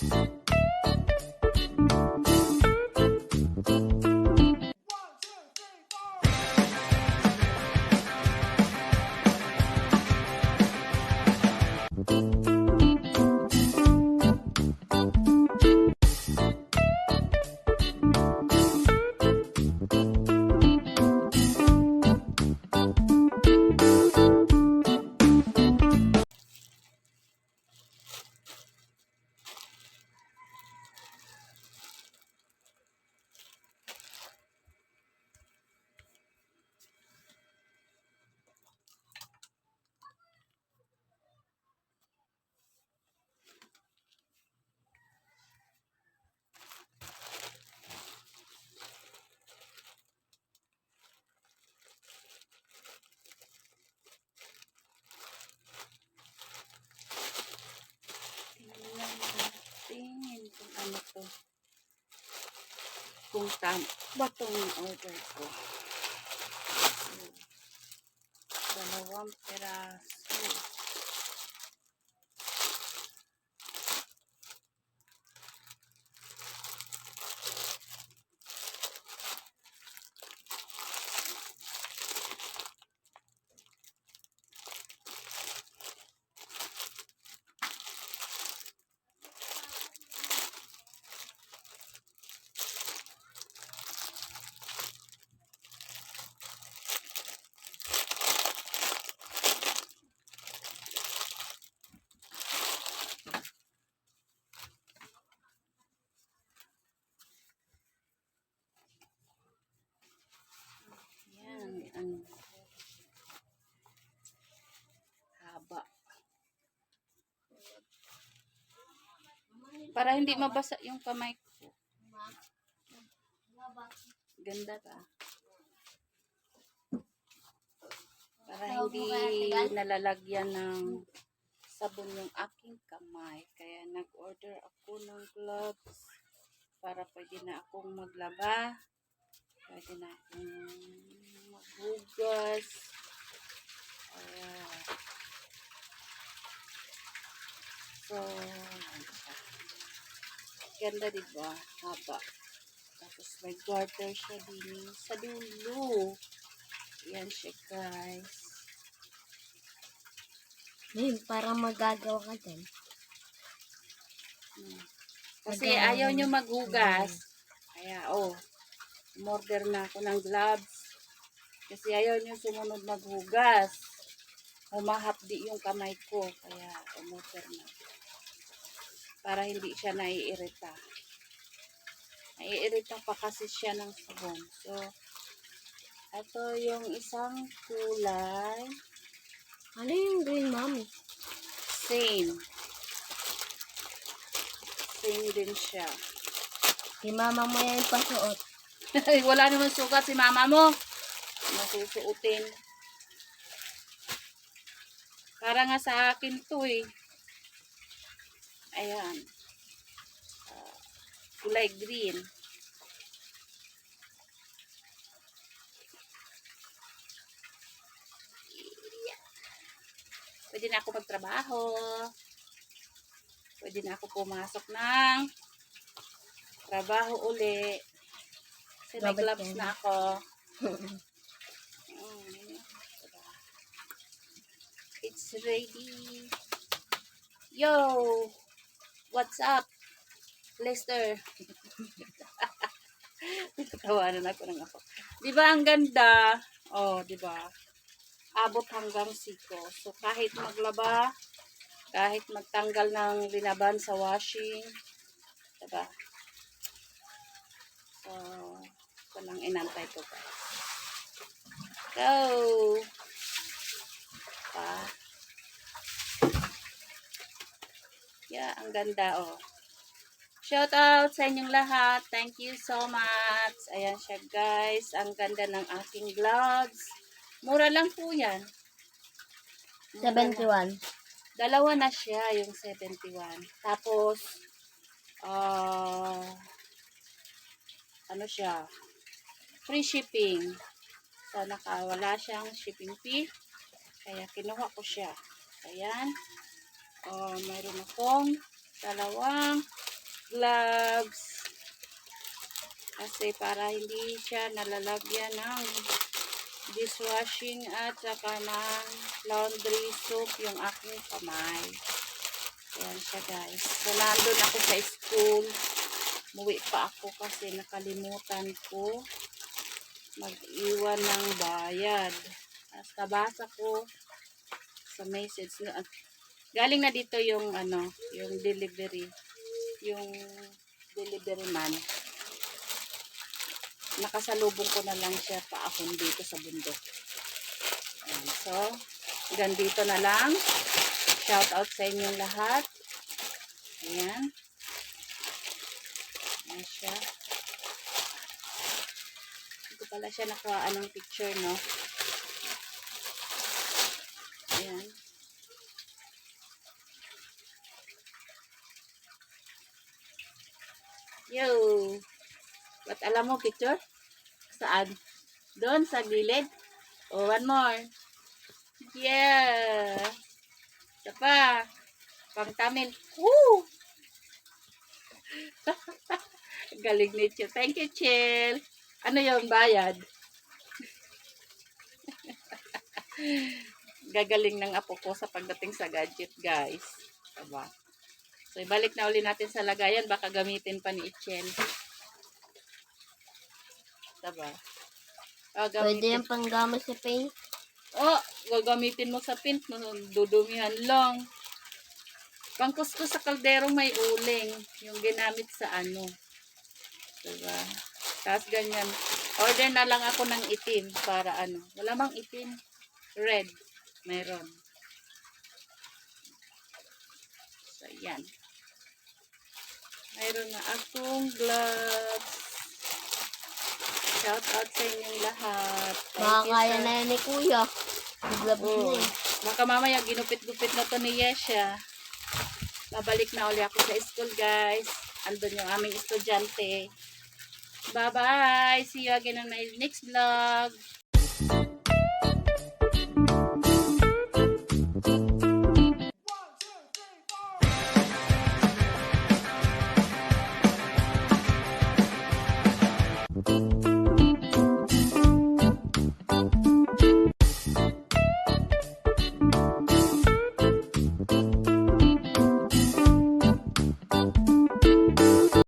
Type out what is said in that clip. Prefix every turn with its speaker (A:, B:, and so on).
A: Thank you. Ano to. Kung tama ba itong order ko. Dalawang peraso. Yan, ang haba. Para hindi mabasa yung kamay ko. Ganda ta. Para hindi nalalagyan ng sabon yung aking kamay. Kaya nag-order ako ng gloves para pwede na akong maglaba. Pwede na akong maghugas. Ayan. So. Ganda diba? Haba. Tapos may garter siya din sa dulo. Ayan siya guys.
B: Ngayon, para magagawa ka din.
A: Hmm. Kasi
B: Magkano
A: ayaw nyo maghugas. Kaya, oh, umorder na ako ng gloves. Kasi ayaw nyo sumunod maghugas. Humahapdi yung kamay ko. Kaya, umorder na. Para hindi siya naiirita. Naiirita pa kasi siya ng sabon. So, ito yung isang kulay.
B: Ano yung green mami?
A: Same. Same din siya.
B: Si mama mo yan pasuot.
A: Wala naman sugat si mama mo. Masusuotin. Para nga sa akin to eh. Ayan. Ah, kulay green. Pwede na ako magtrabaho. Pwede na ako pumasok ng trabaho uli. Kasi may gloves na ako. Diba? It's ready. Yo! What's up? Lester. Tawanan ako ng ako. Di ba ang ganda? Oh, di ba? Abot hanggang siko. So, kahit maglaba, kahit magtanggal ng linaban sa washing, diba? So, ito lang inantay ko guys. Go! Pa. Yeah, ang ganda oh. Shout out sa inyong lahat. Thank you so much. Ayan siya guys. Ang ganda ng aking gloves. Mura lang po yan. Mura lang.
B: 71.
A: Dalawa na siya, yung 71. Tapos, ah, ano siya, free shipping. So, nakawala siyang shipping fee. Kaya, kinuha ko siya. Ayan. Oh, mayroon akong dalawang gloves. Kasi para hindi siya nalalagyan ng dishwashing at saka ng laundry soap yung aking kamay. Ayan siya guys. So, nandun ako sa school. Muwi pa ako kasi nakalimutan ko mag-iwan ng bayad. Tapos nabasa ko sa message. na- Galing na dito yung ano, yung delivery. Yung delivery man. Nakasalubong ko na lang siya pa ako dito sa bundok. Ayan. So, hanggang na lang. Shout out sa inyong lahat. Ayan. Ayan siya. Hindi ko pala siya nakuha ng picture, no? Ayan. Yo! Ba't alam mo picture? Saan? Doon, sa gilid? Oh, one more. Yeah! Isa pa. Pang Tamil. Woo! Galing ni Chill. Thank you, Chill. Ano yung bayad? Gagaling ng apo ko sa pagdating sa gadget, guys. Diba? So, ibalik na uli natin sa lagayan. Baka gamitin pa ni Ichel. Diba?
B: Pwede
A: gamitin.
B: yung panggamit sa paint.
A: Oh, gagamitin mo sa pint. no, Dudumihan lang. Pangkuskus sa kalderong may uling. Yung ginamit sa ano. Diba? Tapos ganyan. Order na lang ako ng itim para ano. Wala mang itim. Red. Meron. So, yan. Mayroon na akong gloves. Shout out sa inyong lahat. Thank
B: Baka
A: you,
B: kaya
A: sir.
B: na yan ni Kuya. Naglabas
A: Oo.
B: na eh.
A: Baka mamaya ginupit-gupit na to ni Yesha. Babalik na uli ako sa school, guys. Andun yung aming estudyante. Bye-bye! See you again on my next vlog.